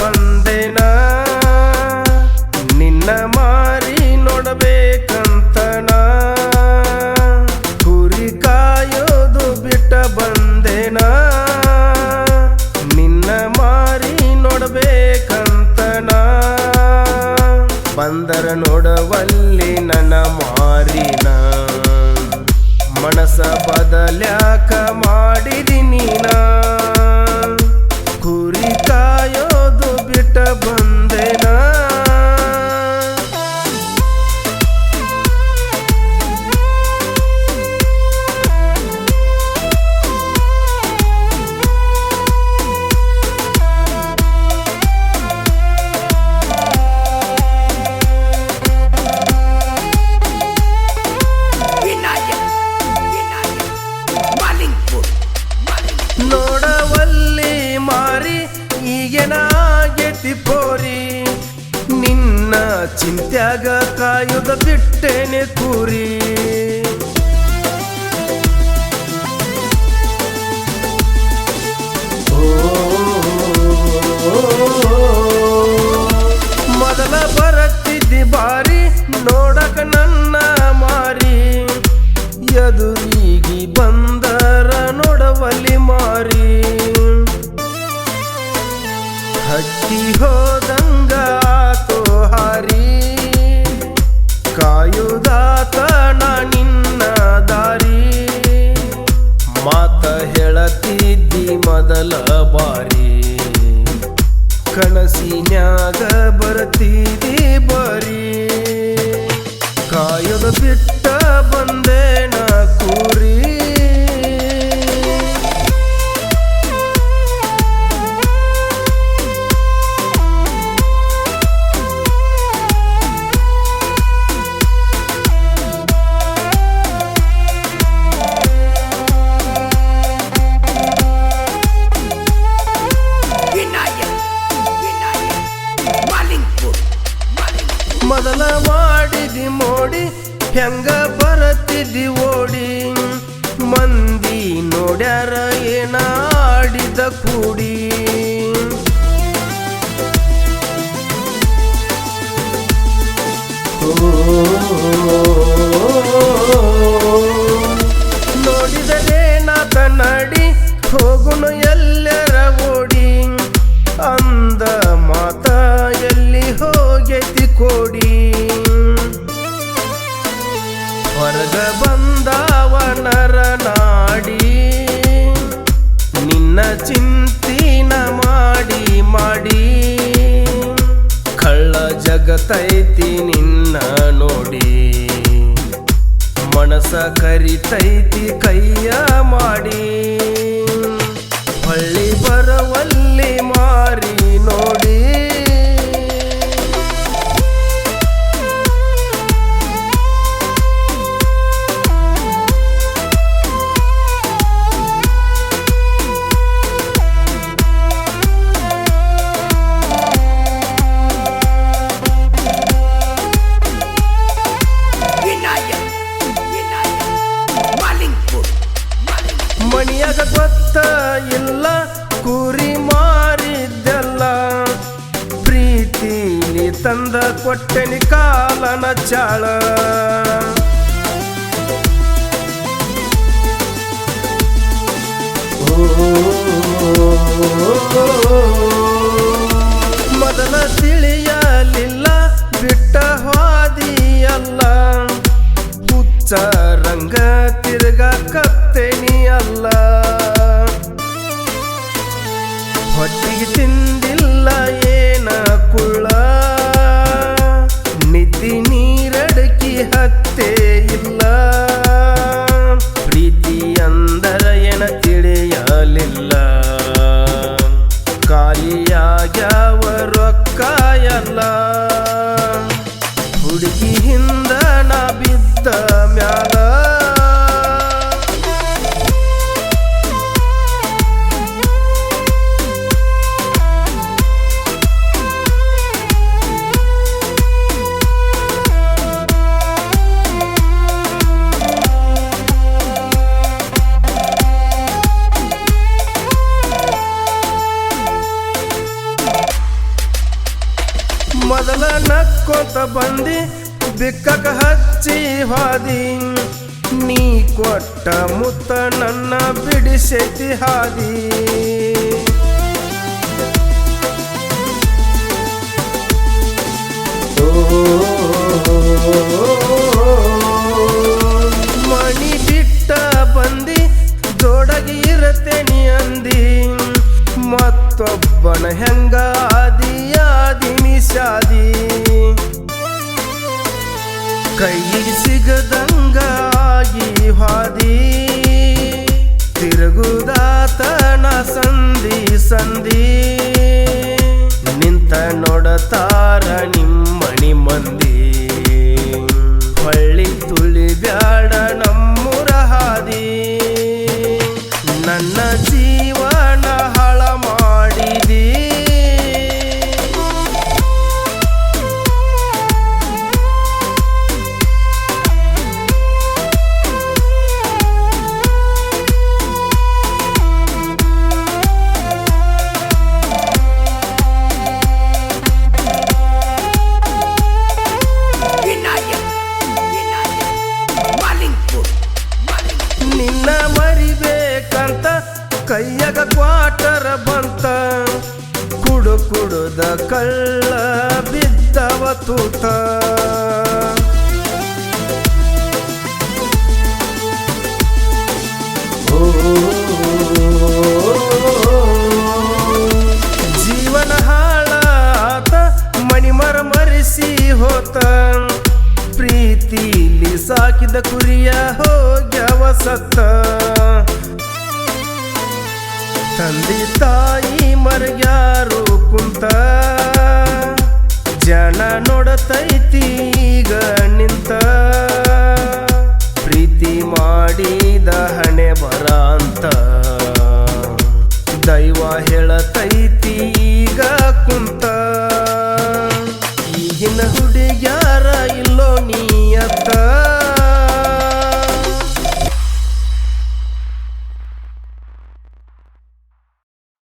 ಬಂದೆನ? ನಿನ್ನ ಮಾರಿ ನೋಡಬೇಕಂತನ? ಕುರಿ ಕಾಯೋದು ಬಿಟ್ಟ ಬಂದೆನ? ನಿನ್ನ ಮಾರಿ ನೋಡಬೇಕಂತನ? ಬಂದರ ನೋಡವಲ್ಲಿ ನನ್ನ ಮಾರಿನ? ಮನಸ ಬದಲ್ಯಾಕ ಮಾಡಿದಿ ನೀನ? ಬಿಟ್ಟ ಈಗೇನಾಗೈತಿ ಪೋರಿ ನಿನ್ನ ಚಿಂತ್ಯಾಗ ಕಾಯುದ ಬಿಟ್ಟೇನೆ ಕೂರಿ ಹಕ್ಕಿ ಹೋದಂಗ ತೋಹಾರಿ ಕಾಯುದಾತ ನಿನ್ನ ದಾರಿ. ಮಾತ ಹೇಳತಿದ್ದಿ ಮೊದಲ ಬಾರಿ. ಕನಸಿನ್ಯಾಗ ಬರತಿದಿ ಬರೀ. ಕಾಯುದ ಬಿಟ್ಟ ಬಂದೇನ ಮೊದಲ ಮಾಡಿದಿ ಮೋಡಿ ಹೆಂಗ ಬರತ್ತಿದ್ದಿ ಓಡಿ? ಮಂದಿ ನೋಡ್ಯಾರ ಏನ ಆಡಿದ ಕೂಡಿ? ಜಗತೈತಿ ನಿನ್ನ ನೋಡಿ. ಮನಸ ಕರಿತೈತಿ ಕೈಯ ಮಾಡಿ. ತಂದ ಕೊಟ್ಟೆನಿ ಕಾಲನ ಚಾಳ. ಮೊದಲ ತಿಳಿಯಲಿಲ್ಲ ಬಿಟ್ಟ ಹಾದಿಯಲ್ಲ. ಹುಚ್ಚ ರಂಗ ತಿರ್ಗ ಕತ್ತೆನಿ ಅಲ್ಲ ಹೊಟ್ಟಿಗೆ ತಿಂದಿಲ್ಲ ಸಿಗತ್ತೆ ಇಲ್ಲ. ಪ್ರೀತಿ ಅಂದರ ಏನ ತಿಳಿಯಲಿಲ್ಲ. ಖಾಲಿಯಾಗ್ಯಾವ ರೊಕ್ಕ ಎಲ್ಲ. ಹುಡುಗಿ ಹಿಂದ ಬಿದ್ದ ಮ್ಯಾಲ ಮೊದಲ ನಕ್ಕೋತ ಬಂದಿ ಬಿಕ್ಕಕ ಹಚ್ಚಿ ಹಾದಿ. ನೀ ಕೊಟ್ಟ ಮುತ್ತ ನನ್ನ ಬಿಡಿಸೆತಿ ಹಾದಿ. ಮತ್ತೊಬ್ಬನ ಹೆಂಗ ಆದಿ ನಿಶಾದಿ ಕೈಗೆ ಸಿಗದಂಗ ಹಾದಿ. ತಿರುಗುದಾತನ ಸಂಧಿ ಸಂಧಿ. ನಿಂತ ನೋಡತಾರ ನಿಮ್ಮಣಿ ಮಂದಿ. ಕುಡುದ ಕಳ್ಳ ಬಿದ್ದವ ತೂತ. ಜೀವನ ಹಾಳಾತ ಮಣಿ ಮರ ಮರೆಸಿ ಹೋತ. ಪ್ರೀತಿಲಿ ಸಾಕಿದ ಕುರಿಯ ಹೋಗ್ಯವ ಸತ್ತ. ತಂದೆ ತಾಯಿ ಮರಗೆ ನಿಂತ ಜನ ನೋಡತೈತಿ ಈಗ ನಿಂತ? ಪ್ರೀತಿ ಮಾಡಿದ ಹಣೆ ಬರ ಅಂತ ದೈವ ಹೇಳತೈತಿ ಈಗ ಕುಂತ? ಈಗಿನ ಹುಡುಗ್ಯಾರ ಇಲ್ಲೋ ನೀಯತ್ತ?